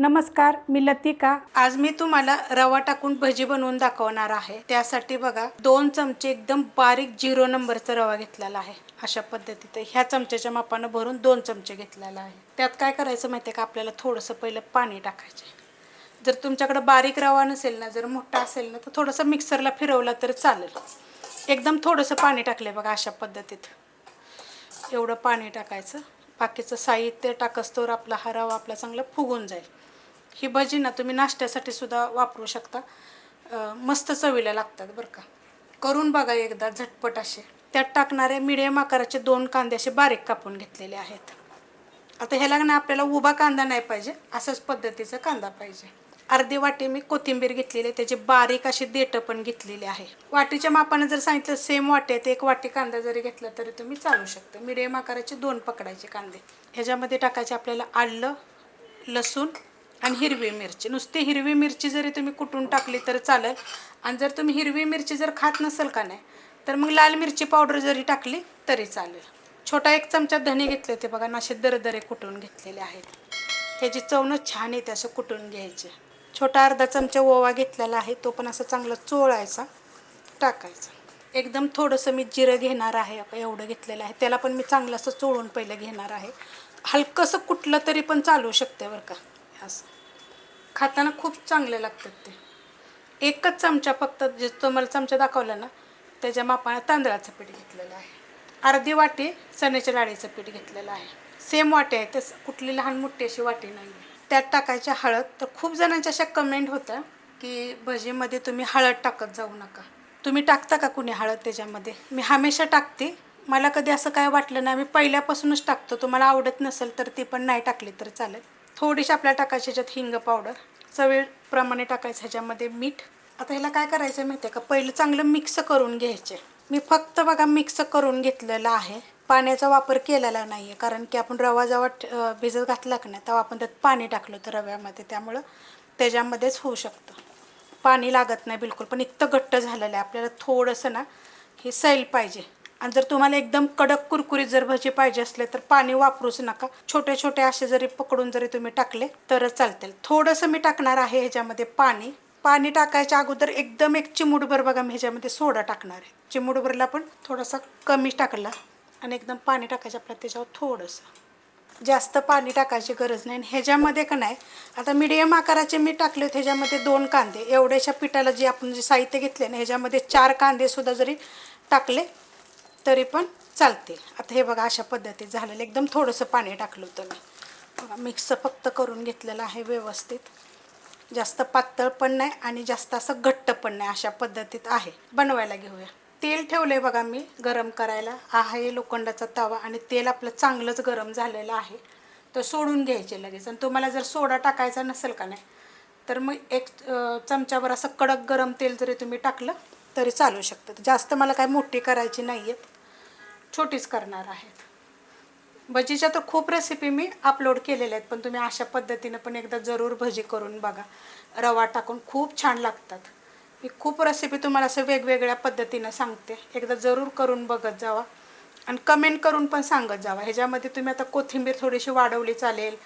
नमस्कार मी लतिका. आज मी तुम्हाला रवा टाकून भजी बनवून दाखवणार आहे. त्यासाठी बघा दोन चमचे एकदम बारीक झिरो नंबरचा रवा घेतलेला आहे. अशा पद्धतीत ह्या चमच्याच्या मापानं भरून दोन चमचे घेतलेला आहे. त्यात काय करायचं माहिती आहे का? आपल्याला थोडंसं पहिलं पाणी टाकायचं जर तुमच्याकडे बारीक रवा नसेल ना जर मोठा असेल ना तर थोडंसं मिक्सरला फिरवला तर चालेल. एकदम थोडंसं पाणी टाकले बघा अशा पद्धतीत. एवढं पाणी टाकायचं. बाकीचं साहित्य टाकस्तोवर आपला हा रवा आपला चांगला फुगून जाईल. ही भजी ना तुम्ही नाश्त्यासाठी सुद्धा वापरू शकता. मस्त चवीला लागतात बरं का. करून बघा एकदा झटपट असे. त्यात टाकणारे मिडियम आकाराचे दोन कांदे असे बारीक कापून घेतलेले आहेत. आता ह्याला ना आपल्याला उभा कांदा नाही पाहिजे असंच पद्धतीचा कांदा पाहिजे. अर्धी वाटी मी कोथिंबीर घेतलेली आहे त्याची बारीक अशी देठं पण घेतलेली आहे. वाटीच्या मापानं जर सांगितलं सेम वाटी आहे तर एक वाटी कांदा जरी घेतला तरी तुम्ही चालू शकता. मिडियम आकाराचे दोन पकडायचे कांदे. ह्याच्यामध्ये टाकायचे आपल्याला आलं लसूण आणि हिरवी मिरची. नुसती हिरवी मिरची जरी तुम्ही कुटून टाकली तर चालेल. आणि जर तुम्ही हिरवी मिरची जर खात नसेल का नाही तर मग लाल मिरची पावडर जरी टाकली तरी चालेल. छोटा एक चमचा धने घेतले होते बघा असे दरदरे कुटून घेतलेले आहेत. ह्याची चवणच छान येते असं कुटून घ्यायचे. छोटा अर्धा चमचा ओवा घेतलेला आहे तो पण असं चांगला चोळायचा टाकायचा. एकदम थोडंसं मी जिरं घेणार आहे एवढं घेतलेलं आहे. त्याला पण मी चांगलं असं चोळून पहिलं घेणार आहे. हलकंसं कुठलं तरी पण चालू शकते बरं का. असं. खाताना खूप चांगले लागतात ते. एकच चमचा फक्त जे तुम्हाला चमचा दाखवला ना त्याच्या मापाने तांदळाचं पीठ घेतलेलं आहे. अर्धी वाटी चण्याच्या डाळीचं पीठ घेतलेलं आहे. सेम वाटी आहे तस कुठली लहान मोठी अशी वाटी नाही आहे त्यात टाकायच्या हळद. तर खूप जणांच्या अशा कमेंट होत्या की भजीमध्ये तुम्ही हळद टाकत जाऊ नका. तुम्ही टाकता का कुणी हळद त्याच्यामध्ये? मी हमेशा टाकते. मला कधी असं काय वाटलं नाही. मी पहिल्यापासूनच टाकतो. तुम्हाला आवडत नसेल तर ती पण नाही टाकली तर चालेल. थोडीशी आपल्याला टाकायची ह्याच्यात हिंग पावडर चवीप्रमाणे टाकायचं ह्याच्यामध्ये मीठ. आता ह्याला काय करायचं माहिती आहे का? पहिलं चांगलं मिक्स करून घ्यायचे. मी फक्त बघा मिक्स करून घेतलेलं आहे. पाण्याचा वापर केलेला नाही आहे कारण की आपण रवा जेव्हा भिजत घातला की नाही तेव्हा आपण त्यात पाणी टाकलं होतं रव्यामध्ये. त्यामुळं त्याच्यामध्येच होऊ शकतं. पाणी लागत नाही बिलकुल पण इतकं घट्ट झालेलं आहे. आपल्याला थोडंसं ना हे सैल पाहिजे. आणि जर तुम्हाला एकदम कडक कुरकुरीत जर भजी पाहिजे असले तर पाणी वापरूच नका. छोटे छोटे असे जरी पकडून जरी तुम्ही टाकले तरच चालतील. थोडंसं मी टाकणार आहे ह्याच्यामध्ये पाणी. पाणी टाकायच्या अगोदर एकदम एक चिमूटभर बघा मी ह्याच्यामध्ये सोडा टाकणार आहे. चिमूटभरला पण थोडासा कमी टाकला आणि एकदम पाणी टाकायचं आपल्याला त्याच्यावर थोडंसं. जास्त पाणी टाकायची गरज नाही. आणि ह्याच्यामध्ये का नाही आता मिडियम आकाराचे मी टाकले होते ह्याच्यामध्ये दोन कांदे. एवढ्याशा पिठाला जे आपण जे साहित्य घेतले ना ह्याच्यामध्ये चार कांदेसुद्धा जरी टाकले तरी पण चालतील. आता हे बघा अशा पद्धतीत झालेलं एकदम थोडंसं पाणी टाकलं होतं मी. बघा मिक्स फक्त करून घेतलेलं आहे व्यवस्थित. जास्त पातळ पण नाही आणि जास्त असं घट्ट पण नाही अशा पद्धतीत आहे. बनवायला घेऊया. तेल ठेवलं आहे बघा मी गरम करायला. हा आहे लोखंडाचा तवा आणि तेल आपलं चांगलंच गरम झालेलं आहे. तर सोडून घ्यायचे लगेच. आणि तुम्हाला जर सोडा टाकायचा नसेल का नाही तर मग एक चमच्यावर असं कडक गरम तेल जरी तुम्ही टाकलं तरी चालू शकतं जास्त मला काय मोठी करायची नाही आहेत छोटीच करणार आहेत. भजीच्या तर खूप रेसिपी मी अपलोड केलेल्या आहेत पण तुम्ही अशा पद्धतीनं पण एकदा जरूर भजी करून बघा. रवा टाकून खूप छान लागतात. मी खूप रेसिपी तुम्हाला असं वेगवेगळ्या पद्धतीनं सांगते. एकदा जरूर करून बघत जावा. आणि कमेंट करून पण सांगत जावा. ह्याच्यामध्ये तुम्ही आता कोथिंबीर थोडीशी वाढवली चालेल.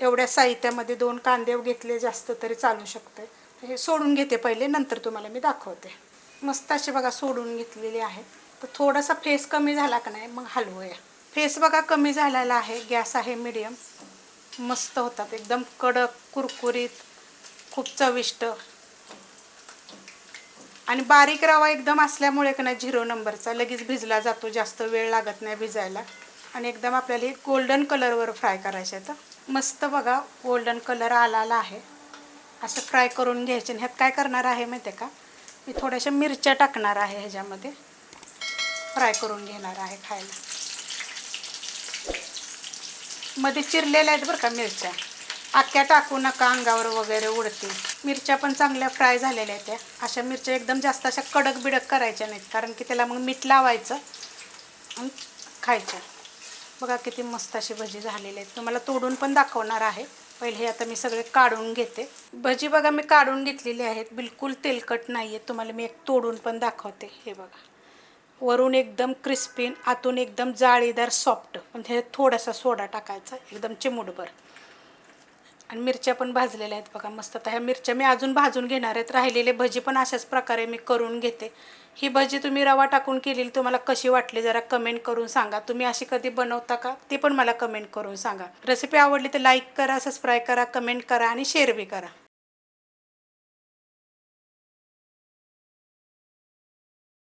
एवढ्या साहित्यामध्ये दोन कांदे घेतले जास्त तरी चालू शकते हे सोडून घेते पहिले नंतर तुम्हाला मी दाखवते. मस्त असे बघा सोडून घेतलेले आहेत. तर थोडासा फेस कमी झाला का नाही मग हलवूया. फेस बघा कमी झालेला आहे गॅस आहे मिडियम मस्त होतात एकदम कडक कुरकुरीत खूप चविष्ट. आणि बारीक रवा एकदम असल्यामुळे का नाही झिरो नंबरचा लगेच भिजला जातो जास्त वेळ लागत नाही भिजायला. आणि एकदम आपल्याला हे गोल्डन कलरवर फ्राय करायचे तर मस्त बघा गोल्डन कलर आलेला आहे. असं फ्राय करून घ्यायचे. आणि ह्यात काय करणार आहे माहिती आहे का? मी थोड्याशा मिरच्या टाकणार आहे ह्याच्यामध्ये. फ्राय करून घेणार आहे खायला. मध्ये चिरलेल्या आहेत बरं का मिरच्या. आख्या टाकू नका अंगावर वगैरे उडतील. मिरच्या पण चांगल्या फ्राय झालेल्या आहेत त्या. अशा मिरच्या एकदम जास्त अशा कडक बिडक करायच्या नाहीत कारण की त्याला मग मीठ लावायचं आणि खायच्या बघा किती मस्त अशी भजी झालेली आहेत. तुम्हाला तोडून पण दाखवणार आहे. पहिले हे आता मी सगळे काढून घेते. भजी बघा मी काढून घेतलेली आहेत. बिलकुल तेलकट नाही आहे तुम्हाला मी एक तोडून पण दाखवते. हे बघा. वरून एकदम क्रिस्पी आतून एकदम जाळीदार सॉफ्ट पण हे थोडासा सोडा टाकायचा. एकदम चिमूटभर. आणि मिरच्या पण भाजलेल्या आहेत बघा मस्त. आता ह्या मिरच्या मी अजून भाजून घेणार आहेत. राहिलेले भजी पण अशाच प्रकारे मी करून घेते. ही भजी तुम्ही रवा टाकून केलेली तुम्हाला कशी वाटली जरा कमेंट करून सांगा. तुम्ही अशी कधी बनवता का? ते पण मला कमेंट करून सांगा. रेसिपी आवडली तर लाईक करा सबस्क्राईब करा कमेंट करा आणि शेअर बी करा.